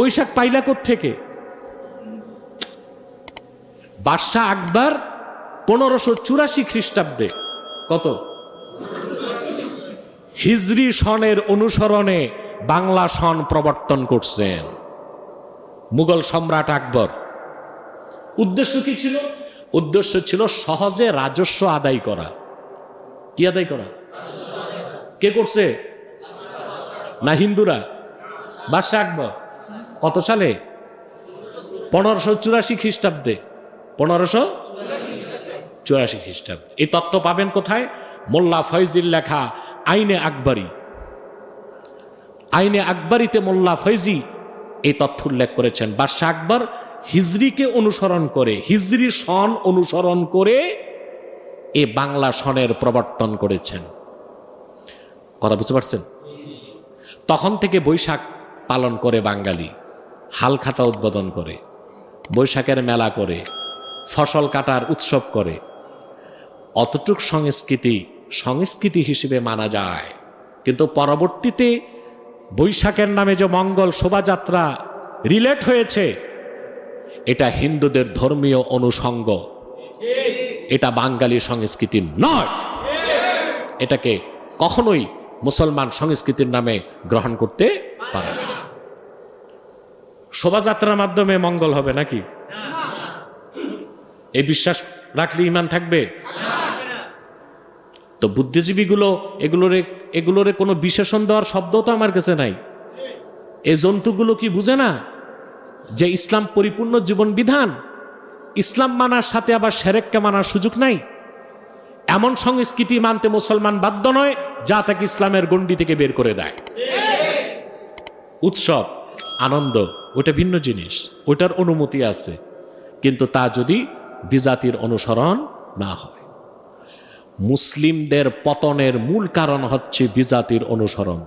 বৈশাখ পাইলা থেকে বাদশাহ আকবর পনেরোশো চুরাশি খ্রিস্টাব্দে। কত? হিজরি সনের অনুসরণে বাংলা সন প্রবর্তন করছেন। মুঘল সম্রাট আকবর। উদ্দেশ্য কি ছিল? উদ্দেশ্য ছিল সহজে রাজস্ব আদায় করা। কি আদায় করা? কে করছে? না হিন্দুরা? বাদশাহ আকবর। কত সালে? পনেরোশো চুরাশি খ্রিস্টাব্দে। পনেরোশো চুরাশি খ্রিস্টাব্দে। এই তত্ত্ব পাবেন কোথায়? মোল্লা ফয়জির লেখা আইনে আকবরী। আইনে আকবরীতে মোল্লা ফয়জি এই তথ্য উল্লেখ করেছেন। বাদশাহ আকবর হিজরিকে অনুসরণ করে, হিজরি সন অনুসরণ করে এ বাংলা সনের প্রবর্তন করেছেন। কথা বুঝতে পারছেন? তখন থেকে বৈশাখ পালন করে বাঙালি। হাল খাতা উদ্বোধন করে, বৈশাখের মেলা করে, ফসল কাটার উৎসব করে। অতটুক সংস্কৃতি সংস্কৃতি হিসেবে মানা যায়। কিন্তু পরবর্তীতে বৈশাখের নামে যে মঙ্গল শোভাযাত্রা রিলেট হয়েছে, এটা হিন্দুদের ধর্মীয় অনুষঙ্গ। এটা বাঙালি সংস্কৃতি নয়। এটাকে কখনোই মুসলমান সংস্কৃতির নামে গ্রহণ করতে পারে না। শোভাযাত্রার মাধ্যমে মঙ্গল হবে নাকি? এই বিশ্বাস রাখলে ইমান থাকবে? তো বুদ্ধিজীবীগুলো এগুলোরে এগুলোরে কোনো বিশেষণ দেওয়ার শব্দ তো আমার কাছে নাই। এই জন্তুগুলো কি বুঝে না যে ইসলাম পরিপূর্ণ জীবন বিধান ইসলাম মানার সাথে আবার সেরেককে মানার সুযোগ নাই? এমন সংস্কৃতি মানতে মুসলমান বাধ্য নয় যা তাকে ইসলামের গণ্ডি থেকে বের করে দেয়। উৎসব। আনন্দ ওটা ভিন্ন জিনিস ওটার অনুমতি আছে, কিন্তু তা যদি বিজাতির অনুসরণ না হয়। মুসলিমদের পতনের মূল কারণ হচ্ছে বিজাতির অনুসরণ।